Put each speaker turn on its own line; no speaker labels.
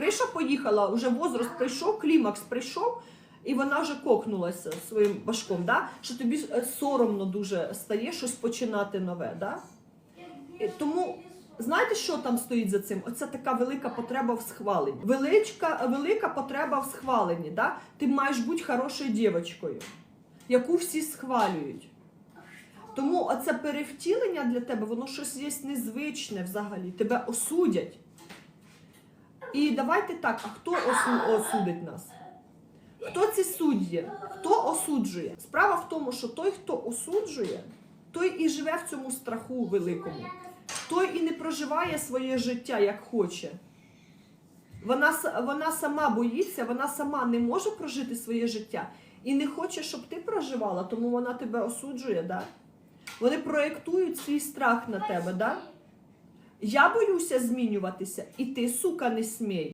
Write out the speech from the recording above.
Криша поїхала, вже возраст прийшов, клімакс прийшов, і вона вже кокнулася своїм башком, да? що тобі е, соромно дуже стає щось починати нове. Да? І тому знаєте, що там стоїть за цим? Оце така велика потреба в схваленні. Величка, велика потреба в схваленні. Да? Ти маєш бути хорошою дівчинкою, яку всі схвалюють. Тому оце перевтілення для тебе, воно щось є незвичне взагалі. Тебе осудять. І давайте так, а хто осу- осудить нас? Хто ці судді? Хто осуджує? Справа в тому, що той, хто осуджує, той і живе в цьому страху великому. Той і не проживає своє життя як хоче. Вона, вона сама боїться, вона сама не може прожити своє життя і не хоче, щоб ти проживала, тому вона тебе осуджує, да? Вони проєктують свій страх на тебе, да? Я боюся змінюватися, і ти, сука, не смій.